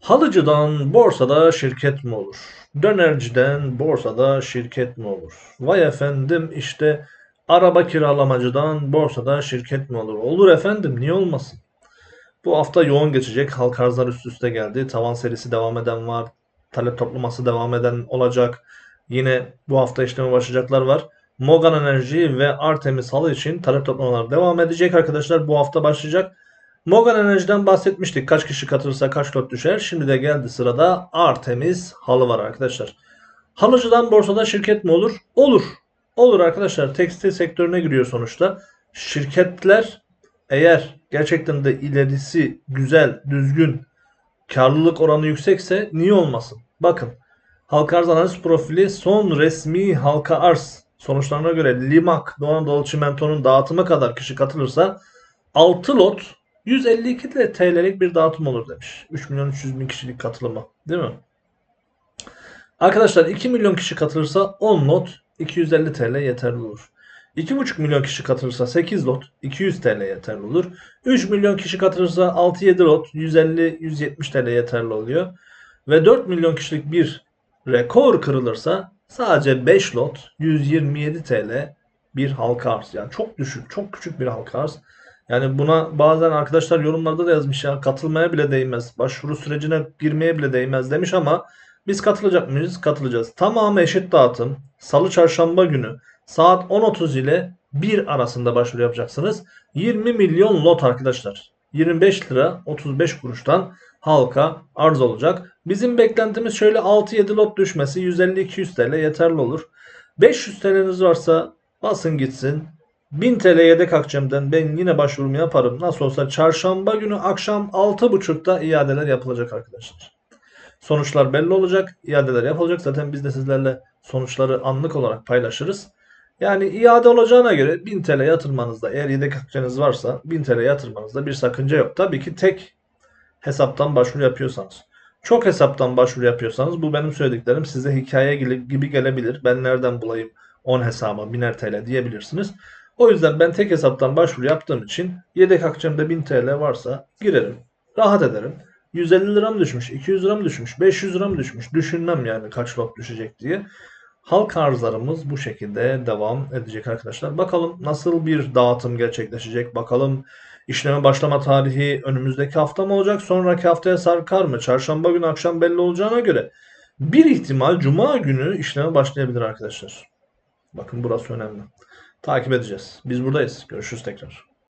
Halıcıdan borsada şirket mi olur? Dönerciden borsada şirket mi olur? Vay efendim işte araba kiralamacıdan borsada şirket mi olur? Olur efendim niye olmasın? Bu hafta yoğun geçecek. Halk arzlar üst üste geldi. Tavan serisi devam eden var. Talep toplaması devam eden olacak. Yine bu hafta işleme başlayacaklar var. Mogan Enerji ve Artemis halı için talep toplamalar devam edecek arkadaşlar. Bu hafta başlayacak. Mogan Enerji'den bahsetmiştik. Kaç kişi katılırsa kaç lot düşer. Şimdi de geldi sırada Artemis halı var arkadaşlar. Halıcıdan borsada şirket mi olur? Olur. Olur arkadaşlar. Tekstil sektörüne giriyor sonuçta. Şirketler eğer gerçekten de ilerisi güzel, düzgün, karlılık oranı yüksekse niye olmasın? Bakın. Halka arz analiz profili son resmi halka arz sonuçlarına göre Limak, Doğu Anadolu Çimento'nun dağıtımı kadar kişi katılırsa 6 lot 152 de TL'lik bir dağıtım olur demiş. 3 milyon 300 bin kişilik katılımı. Değil mi? Arkadaşlar 2 milyon kişi katılırsa 10 lot 250 TL yeterli olur. 2,5 milyon kişi katılırsa 8 lot 200 TL yeterli olur. 3 milyon kişi katılırsa 6-7 lot 150-170 TL yeterli oluyor. Ve 4 milyon kişilik bir rekor kırılırsa sadece 5 lot 127 TL bir halka arz. Yani çok düşük, çok küçük bir halka arz. Yani buna bazen arkadaşlar yorumlarda da yazmış ya katılmaya bile değmez. Başvuru sürecine girmeye bile değmez demiş ama biz katılacak mıyız? Katılacağız. Tamamı eşit dağıtım. Salı çarşamba günü saat 10.30 ile 1 arasında başvuru yapacaksınız. 20 milyon lot arkadaşlar. 25 lira 35 kuruştan halka arz olacak. Bizim beklentimiz şöyle 6-7 lot düşmesi 150-200 TL yeterli olur. 500 TL'niz varsa basın gitsin. 1000 TL yedek akçemden ben yine başvurumu yaparım. Nasıl olsa çarşamba günü akşam 6.30'da iadeler yapılacak arkadaşlar. Sonuçlar belli olacak. iadeler yapılacak. Zaten biz de sizlerle sonuçları anlık olarak paylaşırız. Yani iade olacağına göre 1000 TL yatırmanızda eğer yedek akçeniz varsa 1000 TL yatırmanızda bir sakınca yok. Tabii ki tek hesaptan başvuru yapıyorsanız. Çok hesaptan başvuru yapıyorsanız bu benim söylediklerim size hikaye gibi gelebilir. Ben nereden bulayım 10 hesaba 1000'er TL diyebilirsiniz. O yüzden ben tek hesaptan başvuru yaptığım için yedek akçemde 1000 TL varsa girerim. Rahat ederim. 150 lira mı düşmüş, 200 lira mı düşmüş, 500 lira mı düşmüş düşünmem yani kaç lot düşecek diye. Halk arzlarımız bu şekilde devam edecek arkadaşlar. Bakalım nasıl bir dağıtım gerçekleşecek. Bakalım işleme başlama tarihi önümüzdeki hafta mı olacak? Sonraki haftaya sarkar mı? Çarşamba günü akşam belli olacağına göre bir ihtimal cuma günü işleme başlayabilir arkadaşlar. Bakın burası önemli. Takip edeceğiz. Biz buradayız. Görüşürüz tekrar.